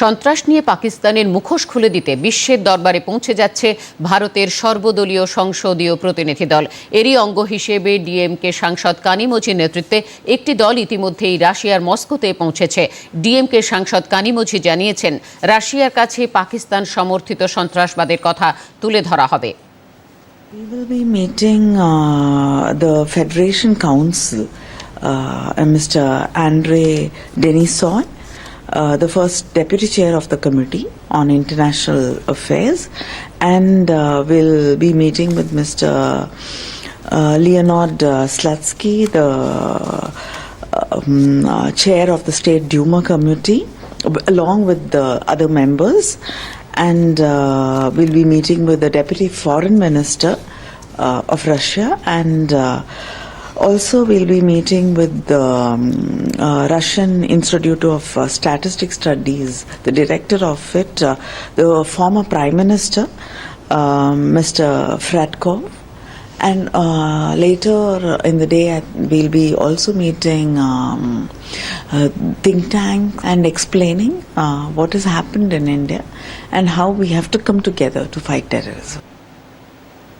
সন্ত্রাস নিয়ে পাকিস্তানের মুখোশ খুলে দিতে বিশ্বের দরবারে পৌঁছে যাচ্ছে ভারতের সর্বদলীয় সংসদীয় প্রতিনিধি দল এরই অঙ্গ হিসেবে ডিএমকে সাংসদ কানিমোজির নেতৃত্বে একটি দল ইতিমধ্যেই রাশিয়ার মস্কোতে পৌঁছেছে ডিএমকে সাংসদ কানিমোজি জানিয়েছেন রাশিয়ার কাছে পাকিস্তান সমর্থিত সন্ত্রাসবাদের কথা তুলে ধরা হবে We will be meeting uh, the Federation Council, uh, Mr. Andre Denison, uh, the first deputy chair of the Committee on International Affairs, and uh, we'll be meeting with Mr. Uh, Leonard uh, Slutsky, the um, uh, chair of the State Duma Committee, along with the other members and we'll be meeting with the deputy foreign minister of Russia and also we'll be meeting with the um, uh, Russian Institute of uh, Statistic Studies, the director of it, uh, the former prime minister, um, Mr. Fratkov. And uh, later in the day, we'll be also meeting um, uh, think tank and explaining uh, what has happened in India and how we have to come together to fight terrorism.